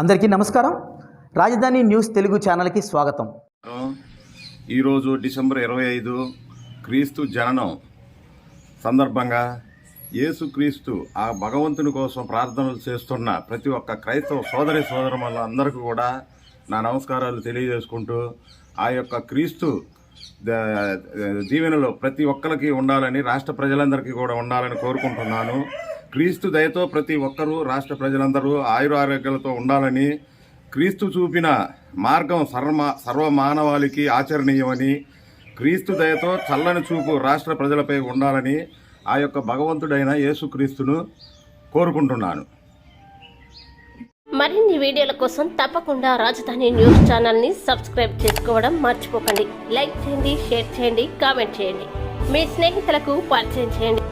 అందరికీ నమస్కారం. రాజధాని న్యూస్ తెలుగు ఛానల్కి స్వాగతం. ఈరోజు డిసెంబర్ ఇరవై ఐదు క్రీస్తు జననం సందర్భంగా యేసుక్రీస్తు ఆ భగవంతుని కోసం ప్రార్థనలు చేస్తున్న ప్రతి ఒక్క క్రైస్తవ సోదరి సోదరుల అందరికీ కూడా నా నమస్కారాలు తెలియజేసుకుంటూ ఆ యొక్క క్రీస్తు దీవెనలో ప్రతి ఒక్కరికి ఉండాలని రాష్ట్ర ప్రజలందరికీ కూడా ఉండాలని కోరుకుంటున్నాను. క్రీస్తు దయతో ప్రతి ఒక్కరూ రాష్ట్ర ప్రజలందరూ ఆయురారోగ్యాలతో ఉండాలని క్రీస్తు చూపిన మార్గం సర్వమా సర్వ మానవాళికి ఆచరణీయమని క్రీస్తు దయతో చల్లని చూపు రాష్ట్ర ప్రజలపై ఉండాలని ఆ యొక్క భగవంతుడైన యేసుక్రీస్తును కోరుకుంటున్నాను. మరిన్ని వీడియోల కోసం తప్పకుండా రాజధాని న్యూస్ ఛానల్ని సబ్స్క్రైబ్ చేసుకోవడం మర్చిపోకండి. లైక్ చేయండి షేర్ చేయండి కామెంట్ చేయండి. మీ స్నేహితులకు పరిచయం చేయండి.